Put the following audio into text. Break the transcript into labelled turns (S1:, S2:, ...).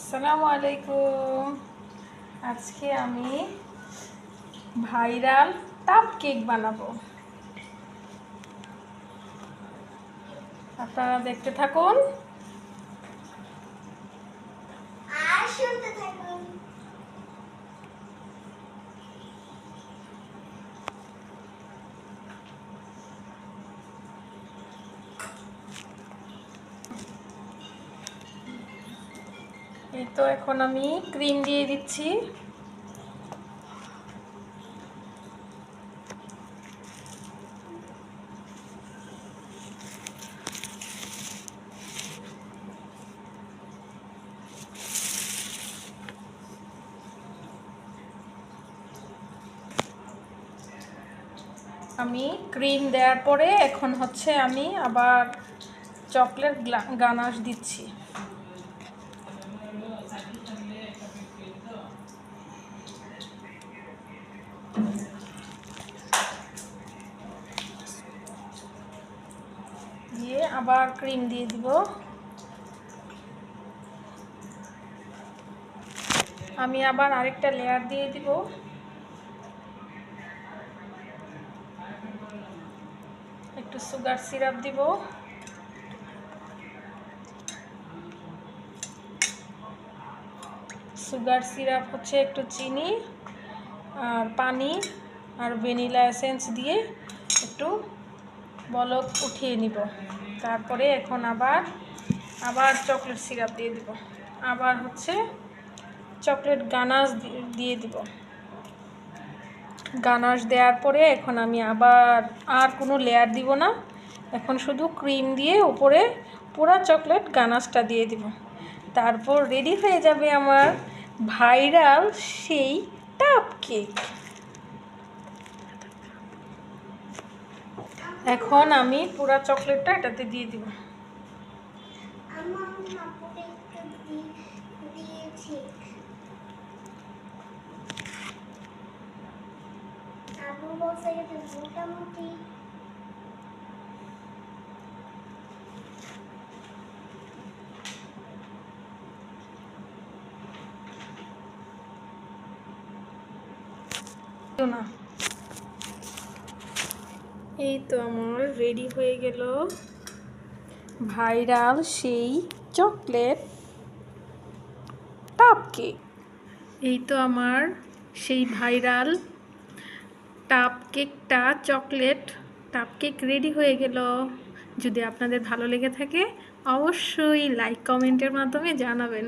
S1: আসসালামু আলাইকুম। আজকে আমি ভাইরাল টাপ কেক বানাবো। আপনারা দেখতে থাকুন
S2: আর শুনতে থাকুন
S1: এই তো এখন আমি ক্রিম দিয়ে দিচ্ছি। আমি ক্রিম দেওয়ার পরে এখন হচ্ছে আমি আবার চকলেট গানাশ দিচ্ছি দিয়ে আবার ক্রিম দিয়ে দিব। আমি আবার আরেকটা লেয়ার দিয়ে দিব। একটু সুগার সিরাপ দিব। সুগার সিরাপ হচ্ছে একটু চিনি আর পানি আর ভ্যানিলা এসেন্স দিয়ে একটু বলক উঠিয়ে নিব। তারপরে এখন আবার আবার চকলেট সিরাপ দিয়ে দিব। আবার হচ্ছে চকলেট গানাস দিয়ে দিব। গানাস দেওয়ার পরে এখন আমি আবার আর কোনো লেয়ার দিব না। এখন শুধু ক্রিম দিয়ে উপরে পুরা চকলেট গানাশটা দিয়ে দিব। তারপর রেডি হয়ে যাবে আমার ভাইরাল সেই টাপ কেক এখন আমি পুরা চকলেটটা এটাতে দিয়ে দিব। না। এই তো আমার রেডি হয়ে গেল। ভাইরাল সেই চকলেট টাপ কেক এই তো আমার সেই ভাইরাল টাপ কেকটা চকলেট টাপ কেক রেডি হয়ে গেল। যদি আপনাদের ভালো লেগে থাকে, অবশ্যই লাইক কমেন্টের মাধ্যমে জানাবেন।